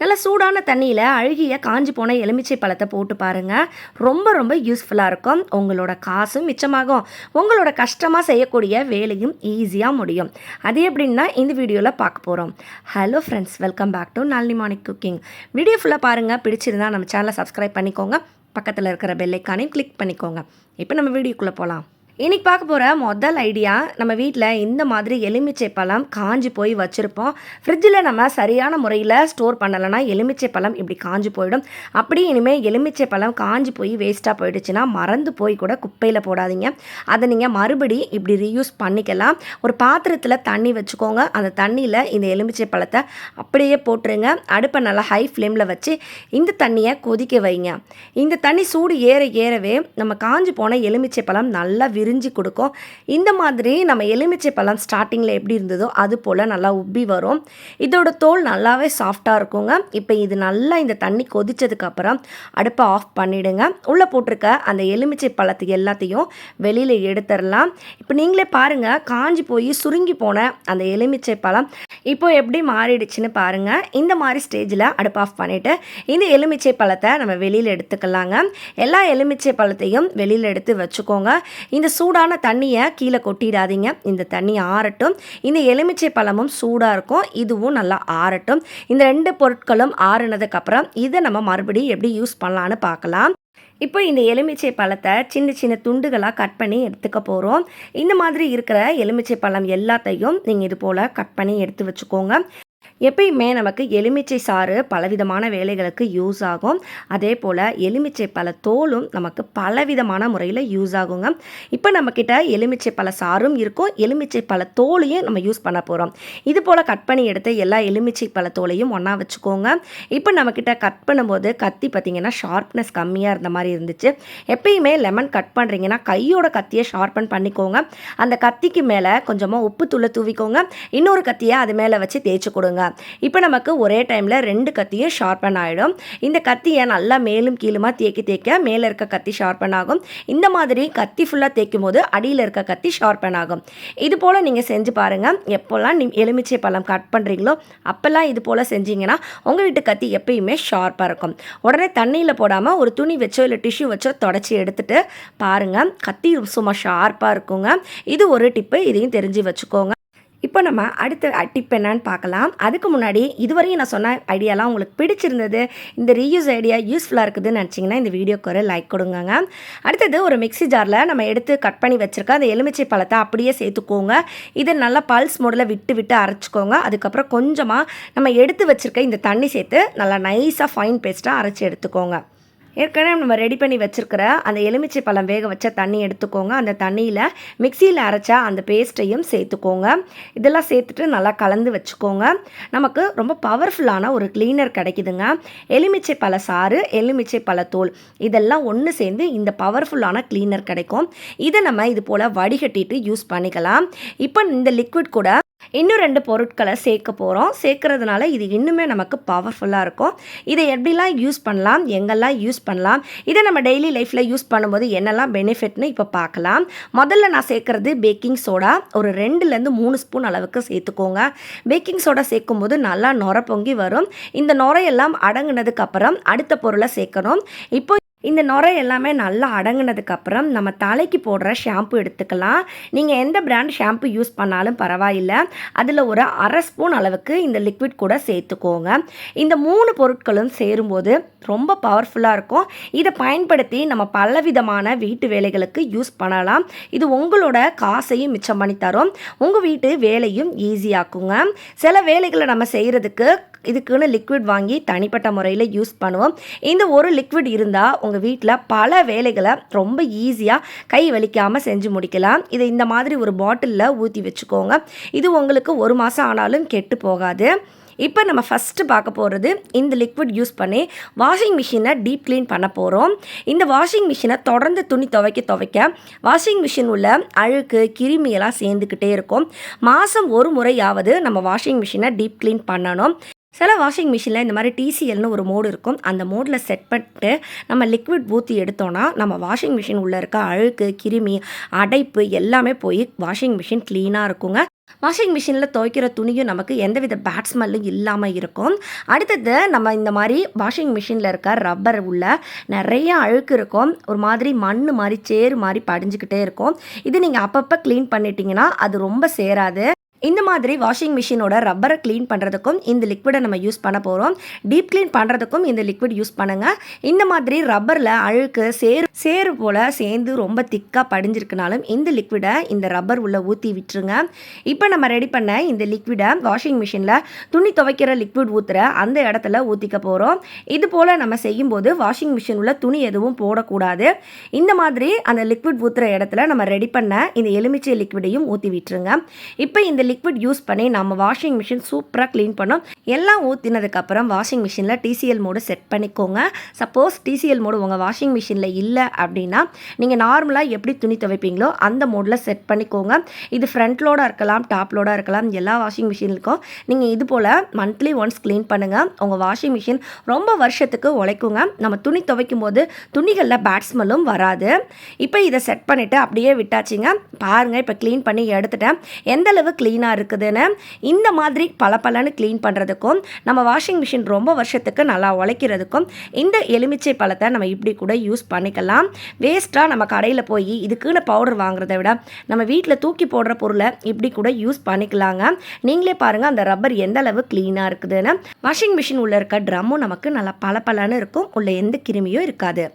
நல்லா சூடான தண்ணியில் அழுகிய காஞ்சி போன எலுமிச்சை பழத்தை போட்டு பாருங்கள் ரொம்ப ரொம்ப யூஸ்ஃபுல்லாக இருக்கும். உங்களோட காசும் மிச்சமாகும். உங்களோட கஷ்டமாக செய்யக்கூடிய வேலையும் ஈஸியாக முடியும். அது எப்படின்னா இந்த வீடியோவில் பார்க்க போகிறோம் hello friends welcome back to Nalini morning cooking video ஃபுல்லாக பாருங்கள் பிடிச்சிருந்தா நம்ம சேனலை சப்ஸ்கிரைப் பண்ணிக்கோங்க. பக்கத்தில் இருக்கிற பெல்லைக்கானையும் கிளிக் பண்ணிக்கோங்க. இப்போ நம்ம வீடியோக்குள்ளே போகலாம் இன்னைக்கு பார்க்க போகிற முதல் ஐடியா நம்ம வீட்டில் இந்த மாதிரி எலுமிச்சை பழம் காஞ்சி போய் வச்சுருப்போம். ஃப்ரிட்ஜில் நம்ம சரியான முறையில் ஸ்டோர் பண்ணலைன்னா எலுமிச்சை பழம் இப்படி காஞ்சி போயிடும். அப்படி இனிமேல் எலுமிச்சை பழம் காஞ்சி போய் வேஸ்ட்டாக போயிடுச்சுன்னா மறந்து போய் கூட குப்பையில் போடாதீங்க. அதை நீங்கள் மறுபடி இப்படி ரீயூஸ் பண்ணிக்கலாம். ஒரு பாத்திரத்தில் தண்ணி வச்சுக்கோங்க. அந்த தண்ணியில் இந்த எலுமிச்சை பழத்தை அப்படியே போட்டுருங்க. அடுப்பை நல்லா ஹை ஃப்ளேமில் வச்சு இந்த தண்ணியை கொதிக்க வைங்க. இந்த தண்ணி சூடு ஏற ஏறவே நம்ம காஞ்சி போன எலுமிச்சை பழம் நல்லா விரிஞ்சு கொடுக்கும். இந்த மாதிரி நம்ம எலுமிச்சை பழம் ஸ்டார்டிங்கில் எப்படி இருந்ததோ அது போல் நல்லா உப்பி வரும். இதோட தோல் நல்லாவே சாஃப்டாக இருக்குங்க. இப்போ இது நல்லா இந்த தண்ணி கொதிச்சதுக்கப்புறம் அடுப்பை ஆஃப் பண்ணிவிடுங்க உள்ளே போட்டிருக்க அந்த எலுமிச்சை பழத்து எல்லாத்தையும் வெளியில் எடுத்துடலாம். இப்போ நீங்களே பாருங்கள் காஞ்சி போய் சுருங்கி போன அந்த எலுமிச்சை பழம் இப்போ எப்படி மாறிடுச்சுன்னு பாருங்கள் இந்த மாதிரி ஸ்டேஜில் அடுப்பு ஆஃப் பண்ணிவிட்டு இந்த எலுமிச்சை பழத்தை நம்ம வெளியில் எடுத்துக்கலாங்க. எல்லா எலுமிச்சை பழத்தையும் வெளியில் எடுத்து வச்சுக்கோங்க. இந்த சூடான தண்ணியை கீழே கொட்டிடாதீங்க. இந்த தண்ணி ஆறட்டும். இந்த எலுமிச்சை பழமும் சூடாக இருக்கும். இதுவும் நல்லா ஆறட்டும். இந்த ரெண்டு பொருட்களும் ஆறுனதுக்கப்புறம் இதை நம்ம மறுபடியும் எப்படி யூஸ் பண்ணலான்னு பார்க்கலாம். இப்போ இந்த எலுமிச்சை பழத்தை சின்ன சின்ன துண்டுகளாக கட் பண்ணி எடுத்துக்க போகிறோம் இந்த மாதிரி இருக்கிற எலுமிச்சை பழம் எல்லாத்தையும் நீங்கள் இது போல் கட் பண்ணி எடுத்து வச்சுக்கோங்க. எப்பயுமே நமக்கு எலுமிச்சை சாறு பலவிதமான வேலைகளுக்கு யூஸ் ஆகும். அதே போல் எலுமிச்சை பல தோலும் நமக்கு பலவிதமான முறையில் யூஸ் ஆகுங்க. இப்போ நம்மக்கிட்ட எலுமிச்சை பல சாரும் இருக்கும். எலுமிச்சை பல தோலையும் நம்ம யூஸ் பண்ண போகிறோம் இது போல் கட் பண்ணி எடுத்து எல்லா எலுமிச்சை பல தோலையும் ஒன்றா வச்சுக்கோங்க. இப்போ நம்மக்கிட்ட கட் பண்ணும்போது கத்தி பார்த்திங்கன்னா ஷார்ப்னஸ் கம்மியாக இருந்த மாதிரி இருந்துச்சு. எப்பயுமே லெமன் கட் பண்ணுறீங்கன்னா கையோட கத்தியை ஷார்ப்பன் பண்ணிக்கோங்க. அந்த கத்திக்கு மேலே கொஞ்சமாக உப்பு தூளை தூவிக்கோங்க. இன்னொரு கத்தியை அது மேலே வச்சு தேய்ச்சி கொடுங்க. இப்போ நமக்கு ஒரே டைமில் ரெண்டு கத்தியும் ஷார்பன் ஆகிடும் இந்த கத்தியை நல்லா மேலும் கீழுமா தேக்கி தேக்க மேலே இருக்க கத்தி ஷார்பன் ஆகும். இந்த மாதிரி கத்தி ஃபுல்லாக தேய்க்கும் போது அடியில் இருக்க கத்தி ஷார்பன் ஆகும். இது போல் நீங்கள் செஞ்சு பாருங்கள் எப்போல்லாம் நீ எலுமிச்சை பழம் கட் பண்ணுறீங்களோ அப்போல்லாம் இது போல் செஞ்சீங்கன்னா உங்கள் வீட்டு கத்தி எப்பயுமே ஷார்ப்பாக இருக்கும். உடனே தண்ணியில் போடாமல் ஒரு துணி வச்சோ இல்லை டிஷ்யூ வச்சோ தொடச்சி எடுத்துட்டு பாருங்கள் கத்தி சும்மா ஷார்ப்பாக இருக்குங்க. இது ஒரு டிப்பு இதையும் தெரிஞ்சு வச்சுக்கோங்க. இப்போ நம்ம அடுத்த டிப் என்னன்னு பார்க்கலாம். அதுக்கு முன்னாடி இதுவரையும் நான் சொன்ன ஐடியாலாம் உங்களுக்கு பிடிச்சிருந்தது இந்த ரீயூஸ் ஐடியா யூஸ்ஃபுல்லாக இருக்குதுன்னு நினச்சிங்கன்னா இந்த வீடியோக்கு ஒரு லைக் கொடுங்க அடுத்தது ஒரு மிக்ஸி ஜாரில் நம்ம எடுத்து கட் பண்ணி வச்சுருக்க அந்த எலுமிச்சை பழத்தை அப்படியே சேர்த்துக்கோங்க. இதை நல்லா பல்ஸ் மோடில் விட்டு விட்டு அரைச்சிக்கோங்க. அதுக்கப்புறம் கொஞ்சமாக நம்ம எடுத்து வச்சுருக்க இந்த தண்ணி சேர்த்து நல்லா நைஸாக ஃபைன் பேஸ்ட்டாக அரைச்சி எடுத்துக்கோங்க. ஏற்கனவே நம்ம ரெடி பண்ணி வச்சுருக்கிற அந்த எலுமிச்சை பழம் வேக வச்ச தண்ணி எடுத்துக்கோங்க. அந்த தண்ணியில் மிக்சியில் அரைச்சா அந்த பேஸ்ட்டையும் சேர்த்துக்கோங்க. இதெல்லாம் சேர்த்துட்டு நல்லா கலந்து வச்சுக்கோங்க. நமக்கு ரொம்ப பவர்ஃபுல்லான ஒரு க்ளீனர் கிடைக்குதுங்க. எலுமிச்சை பழ சாறு எலுமிச்சை பழத்தோல் இதெல்லாம் ஒன்று சேர்ந்து இந்த பவர்ஃபுல்லான க்ளீனர் கிடைக்கும். இதை நம்ம இது போல் வடிகட்டிட்டு யூஸ் பண்ணிக்கலாம். இப்போ இந்த லிக்விட் கூட இன்னும் ரெண்டு பொருட்களை சேர்க்க போகிறோம் சேர்க்கறதுனால இது இன்னுமே நமக்கு பவர்ஃபுல்லாக இருக்கும். இதை எப்படிலாம் யூஸ் பண்ணலாம்? எங்கெல்லாம் யூஸ் பண்ணலாம்? இதை நம்ம டெய்லி லைஃப்பில் யூஸ் பண்ணும்போது என்னெல்லாம் பெனிஃபிட்னு இப்போ பார்க்கலாம். முதல்ல நான் சேர்க்குறது பேக்கிங் சோடா ஒரு ரெண்டுலேருந்து மூணு ஸ்பூன் அளவுக்கு சேர்த்துக்கோங்க. பேக்கிங் சோடா சேர்க்கும் போது நல்லா நுர பொங்கி வரும். இந்த நுரையெல்லாம் அடங்குனதுக்கப்புறம் அடுத்த பொருளை சேர்க்கணும். இப்போ இந்த நுரை எல்லாமே நல்லா அடங்கினதுக்கப்புறம் நம்ம தலைக்கு போடுற ஷாம்பு எடுத்துக்கலாம். நீங்கள் எந்த பிராண்ட் ஷாம்பு யூஸ் பண்ணாலும் பரவாயில்ல. அதில் ஒரு அரை ஸ்பூன் அளவுக்கு இந்த லிக்விட் கூட சேர்த்துக்கோங்க. இந்த மூணு பொருட்களும் சேரும்போது ரொம்ப பவர்ஃபுல்லாக இருக்கும். இதை பயன்படுத்தி நம்ம பலவிதமான வீட்டு வேலைகளுக்கு யூஸ் பண்ணலாம். இது உங்களோட காசையும் மிச்சம் பண்ணி தரும். உங்கள் வீட்டு வேலையும் ஈஸியாக்குங்க சில வேலைகளை நம்ம செய்கிறதுக்கு இதுக்குன்னு லிக்விட் வாங்கி தனிப்பட்ட முறையில் யூஸ் பண்ணுவோம். இந்த ஒரு லிக்விட் இருந்தால் உங்கள் வீட்டில் பல வேலைகளை ரொம்ப ஈஸியாக கை வலிக்காமல் செஞ்சு முடிக்கலாம். இதை இந்த மாதிரி ஒரு பாட்டிலில் ஊற்றி வச்சுக்கோங்க. இது உங்களுக்கு ஒரு மாதம் ஆனாலும் கெட்டு போகாது. இப்போ நம்ம ஃபஸ்ட்டு பார்க்க போகிறது இந்த லிக்விட் யூஸ் பண்ணி வாஷிங் மிஷினை டீப் க்ளீன் பண்ண போகிறோம் இந்த வாஷிங் மிஷினை தொடர்ந்து துணி துவைக்க துவைக்க வாஷிங் மிஷின் உள்ள அழுக்கு கிருமியெல்லாம் சேர்ந்துக்கிட்டே இருக்கும். மாதம் ஒரு முறையாவது நம்ம வாஷிங் மிஷினை டீப் க்ளீன் பண்ணணும். சில வாஷிங் மிஷினில் இந்த மாதிரி டிசிஎல்னு ஒரு மோடு இருக்கும். அந்த மோடில் செட் பண்ணிட்டு நம்ம லிக்விட் ஊற்றி எடுத்தோன்னா நம்ம வாஷிங் மிஷின் உள்ளே இருக்க அழுக்கு கிருமி அடைப்பு எல்லாமே போய் வாஷிங் மிஷின் க்ளீனாக இருக்குங்க. வாஷிங் மிஷினில் துவைக்கிற துணியும் நமக்கு எந்தவித பேட் ஸ்மெல்லும் இல்லாமல் இருக்கும். அடுத்தது நம்ம இந்த மாதிரி வாஷிங் மிஷினில் இருக்க ரப்பர் உள்ள நிறைய அழுக்கு இருக்கும். ஒரு மாதிரி மண் மாதிரி சேறு மாதிரி படிஞ்சுக்கிட்டே இருக்கும். இது நீங்கள் அப்பப்போ க்ளீன் பண்ணிட்டீங்கன்னா அது ரொம்ப சேராது. இந்த மாதிரி வாஷிங் மிஷினோட ரப்பரை க்ளீன் பண்ணுறதுக்கும் இந்த லிக்விடை நம்ம யூஸ் பண்ண போகிறோம் டீப் க்ளீன் பண்ணுறதுக்கும் இந்த லிக்விட் யூஸ் பண்ணுங்கள் இந்த மாதிரி ரப்பரில் அழுக்கு சேர் சேறு போல் சேர்ந்து ரொம்ப திக்காக படிஞ்சிருக்குனாலும் இந்த லிக்விடை இந்த ரப்பர் உள்ளே ஊற்றி விட்டுருங்க. இப்போ நம்ம ரெடி பண்ண இந்த லிக்விடை வாஷிங் மிஷினில் துணி துவைக்கிற லிக்விட் ஊற்றுற அந்த இடத்துல ஊற்றிக்க போகிறோம் இது போல் நம்ம செய்யும்போது வாஷிங் மிஷின் உள்ள துணி எதுவும் போடக்கூடாது. இந்த மாதிரி அந்த லிக்விட் ஊற்றுற இடத்துல நம்ம ரெடி பண்ண இந்த எலுமிச்சை லிக்விடையும் ஊற்றி விட்டுருங்க. இப்போ இந்த லிக்விட் யூஸ் பண்ணி நம்ம வாஷிங் மிஷின் சூப்பராக க்ளீன் பண்ணோம். எல்லாம் ஊற்றினதுக்கப்புறம் வாஷிங் மிஷினில் டிசிஎல் மோடு செட் பண்ணிக்கோங்க. சப்போஸ் டிசிஎல் மோடு உங்கள் வாஷிங் மிஷினில் இல்லை அப்படின்னா நீங்கள் நார்மலாக எப்படி துணி துவைப்பீங்களோ அந்த மோடில் செட் பண்ணிக்கோங்க. இது ஃப்ரண்ட் லோடாக இருக்கலாம் டாப் லோடாக இருக்கலாம் எல்லா வாஷிங் மிஷினுக்கும் நீங்கள் இது போல் மந்த்லி ஒன்ஸ் க்ளீன் பண்ணுங்கள் உங்கள் வாஷிங் மிஷின் ரொம்ப வருஷத்துக்கு உழைக்குங்க. நம்ம துணி துவைக்கும் போது துணிகளில் பேட் ஸ்மெல்லும் வராது. இப்போ இதை செட் பண்ணிவிட்டு அப்படியே விட்டாச்சுங்க. பாருங்கள் இப்போ க்ளீன் பண்ணி எடுத்துட்டேன். எந்தளவு க்ளீன் க்ளீனாக இருக்குதுன்னு இந்த மாதிரி பளபளன்னு க்ளீன் பண்ணுறதுக்கும் நம்ம வாஷிங் மிஷின் ரொம்ப வருஷத்துக்கு நல்லா உழைக்கிறதுக்கும் இந்த எலுமிச்சை பழத்தை நம்ம இப்படி கூட யூஸ் பண்ணிக்கலாம். வேஸ்ட்டாக நம்ம கடையில் போய் இதுக்குன்னு பவுடர் வாங்குறத விட நம்ம வீட்டில் தூக்கி போடுற பொருளை இப்படி கூட யூஸ் பண்ணிக்கலாங்க. நீங்களே பாருங்கள் அந்த ரப்பர் எந்த அளவு க்ளீனாக இருக்குதுன்னு. வாஷிங் மிஷின் உள்ளே இருக்க ட்ரம்மும் நமக்கு நல்லா பளபளன்னு இருக்கும். உள்ள எந்த கிருமியும் இருக்காது.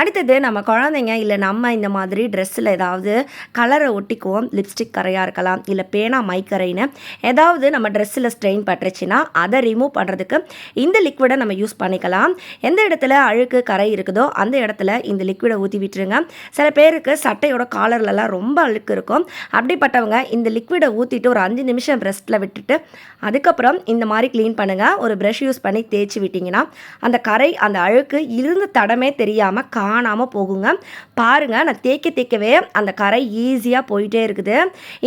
அடுத்தது நம்ம குழந்தைங்க இல்லை நம்ம இந்த மாதிரி ட்ரெஸ்ஸில் ஏதாவது கலரை ஒட்டிக்குவோம். லிப்ஸ்டிக் கரையாக இருக்கலாம் இல்லை பேனா மைக்கரைன்னு ஏதாவது நம்ம ட்ரெஸ்ஸில் ஸ்ட்ரெயின் பட்டுருச்சுன்னா அதை ரிமூவ் பண்ணுறதுக்கு இந்த லிக்விடை நம்ம யூஸ் பண்ணிக்கலாம். எந்த இடத்துல அழுக்கு கரை இருக்குதோ அந்த இடத்துல இந்த லிக்விடை ஊற்றி விட்டுருங்க. சில பேருக்கு சட்டையோட காலர்லலாம் ரொம்ப அழுக்கு இருக்கும். அப்படிப்பட்டவங்க இந்த லிக்விடை ஊற்றிட்டு ஒரு அஞ்சு நிமிஷம் ரெஸ்ட்டில் விட்டுட்டு அதுக்கப்புறம் இந்த மாதிரி க்ளீன் பண்ணுங்கள் ஒரு ப்ரஷ் யூஸ் பண்ணி தேய்ச்சி விட்டிங்கன்னா அந்த கரை அந்த அழுக்கு இருந்த தடமே தெரியாமல் காணாமல் போகுங்க. பாருங்கள் நான் தேய்க்க தேய்க்கவே அந்த கரை ஈஸியாக போயிட்டே இருக்குது.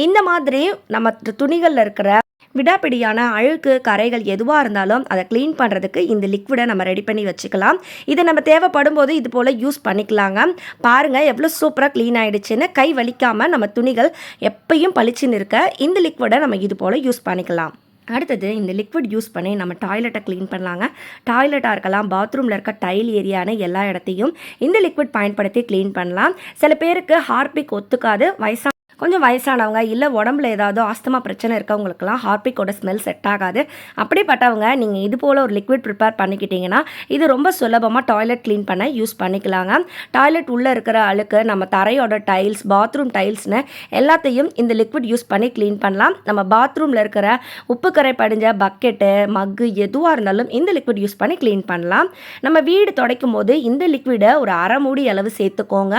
இந்த மாதிரி நம்ம துணிகளில் இருக்கிற விடாப்பிடியான அழுக்கு கரைகள் எதுவாக இருந்தாலும் அதை க்ளீன் பண்ணுறதுக்கு இந்த லிக்விடை நம்ம ரெடி பண்ணி வச்சுக்கலாம். இதை நம்ம தேவைப்படும் போது இது போல் யூஸ் பண்ணிக்கலாங்க. பாருங்கள் எவ்வளோ சூப்பராக க்ளீன் ஆகிடுச்சுன்னு கை வலிக்காமல் நம்ம துணிகள் எப்பயும் பளிச்சுன்னு இருக்க இந்த லிக்விடை நம்ம இது போல் யூஸ் பண்ணிக்கலாம். அடுத்தது இந்த லிக்விட் யூஸ் பண்ணி நம்ம டாய்லெட்டை க்ளீன் பண்ணலாங்க. டாய்லெட்டாக இருக்கலாம் பாத்ரூமில் இருக்க டைல் ஏரியான எல்லா இடத்தையும் இந்த லிக்விட் பயன்படுத்தி க்ளீன் பண்ணலாம். சில பேருக்கு ஹார்பிக் ஒத்துக்காது வயசாக கொஞ்சம் வயசானவங்க இல்லை உடம்புல ஏதாவது ஆஸ்தமா பிரச்சனை இருக்கவங்களுக்குலாம் ஹார்பிக்கோட ஸ்மெல் செட் ஆகாது. அப்படிப்பட்டவங்க நீங்கள் இது போல் ஒரு லிக்விட் ப்ரிப்பேர் பண்ணிக்கிட்டிங்கன்னா இது ரொம்ப சுலபமாக டாய்லெட் க்ளீன் பண்ண யூஸ் பண்ணிக்கலாங்க. டாய்லெட் உள்ளே இருக்கிற அழுக்கு நம்ம தரையோட டைல்ஸ் பாத்ரூம் டைல்ஸ்னு எல்லாத்தையும் இந்த லிக்விட் யூஸ் பண்ணி க்ளீன் பண்ணலாம். நம்ம பாத்ரூமில் இருக்கிற உப்பு கரை படிஞ்ச பக்கெட்டு மக்கு எதுவாக இருந்தாலும் இந்த லிக்விட் யூஸ் பண்ணி க்ளீன் பண்ணலாம். நம்ம வீடு துடைக்கும் போது இந்த லிக்விடை ஒரு அரை மூடி அளவு சேர்த்துக்கோங்க.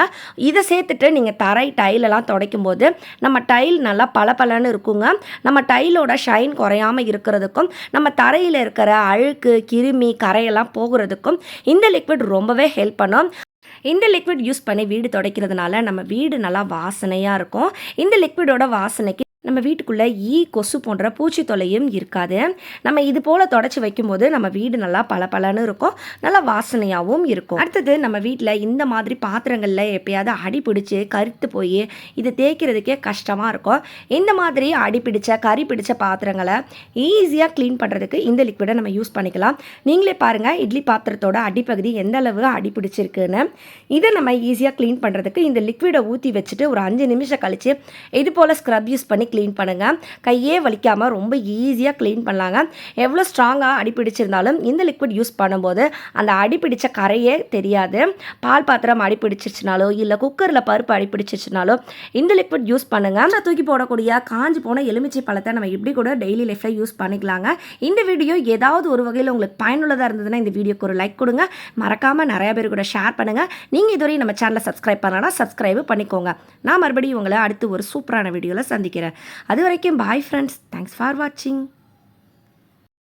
இதை சேர்த்துட்டு நீங்கள் தரை டைலெல்லாம் துடைக்கும் போது நம்ம டைல் நல்லா பளபளன்னு இருக்குங்க. நம்ம டைலோட ஷைன் குறையாமல் இருக்கிறதுக்கும் நம்ம தரையில் இருக்கிற அழுக்கு கிருமி கரையெல்லாம் போகிறதுக்கும் இந்த லிக்விட் ரொம்பவே ஹெல்ப் பண்ணும். இந்த லிக்விட் யூஸ் பண்ணி வீடு துடைக்கிறதுனால நம்ம வீடு நல்லா வாசனையாக இருக்கும். இந்த லிக்விடோட வாசனைக்கு நம்ம வீட்டுக்குள்ளே ஈ கொசு போன்ற பூச்சி தொல்லையும் இருக்காது. நம்ம இது போல் தொடச்சி வைக்கும்போது நம்ம வீடு நல்லா பளபளன்னு இருக்கும். நல்லா வாசனையாகவும் இருக்கும். அடுத்தது நம்ம வீட்டில் இந்த மாதிரி பாத்திரங்களில் எப்பயாவது அடி பிடிச்சி கருத்து போய் இது தேய்க்கிறதுக்கே கஷ்டமாக இருக்கும். இந்த மாதிரி அடி பிடிச்ச கறி பிடிச்ச பாத்திரங்களை ஈஸியாக க்ளீன் பண்ணுறதுக்கு இந்த லிக்விடை நம்ம யூஸ் பண்ணிக்கலாம். நீங்களே பாருங்கள் இட்லி பாத்திரத்தோட அடிப்பகுதி எந்த அளவு அடி பிடிச்சிருக்குன்னு. இதை நம்ம ஈஸியாக க்ளீன் பண்ணுறதுக்கு இந்த லிக்விடை ஊற்றி வச்சுட்டு ஒரு அஞ்சு நிமிஷம் கழித்து இது போல் ஸ்க்ரப் யூஸ் பண்ணி க்ளீன் பண்ணுங்கள் கையே வலிக்காமல் ரொம்ப ஈஸியாக க்ளீன் பண்ணலாங்க. எவ்வளோ ஸ்ட்ராங்காக அடிப்பிடிச்சிருந்தாலும் இந்த லிக்விட் யூஸ் பண்ணும்போது அந்த அடிப்பிடிச்ச கரையே தெரியாது. பால் பாத்திரம் அடிப்பிடிச்சிருச்சுனாலோ இல்லை குக்கரில் பருப்பு அடிப்பிடிச்சிருச்சுனாலோ இந்த லிக்விட் யூஸ் பண்ணுங்கள் அந்த தூக்கி போடக்கூடிய காஞ்சி போன எலுமிச்சை பழத்தை நம்ம இப்படி கூட டெய்லி லைஃப்பில் யூஸ் பண்ணிக்கலாங்க. இந்த வீடியோ ஏதாவது ஒரு வகையில் உங்களுக்கு பயனுள்ளதாக இருந்ததுன்னா இந்த வீடியோக்கு ஒரு லைக் கொடுங்க. மறக்காமல் நிறைய பேர் கூட ஷேர் பண்ணுங்கள் நீங்கள் இதுவரை நம்ம சேனலை சப்ஸ்கிரைப் பண்ணலாம் சப்ஸ்கிரைப் பண்ணிக்கோங்க. நான் மறுபடியும் உங்களை அடுத்து ஒரு சூப்பரான வீடியோவில் சந்திக்கிறேன். அது வரைக்கும் பாய் ஃப்ரெண்ட்ஸ் தேங்க்ஸ் ஃபார் வாட்சிங்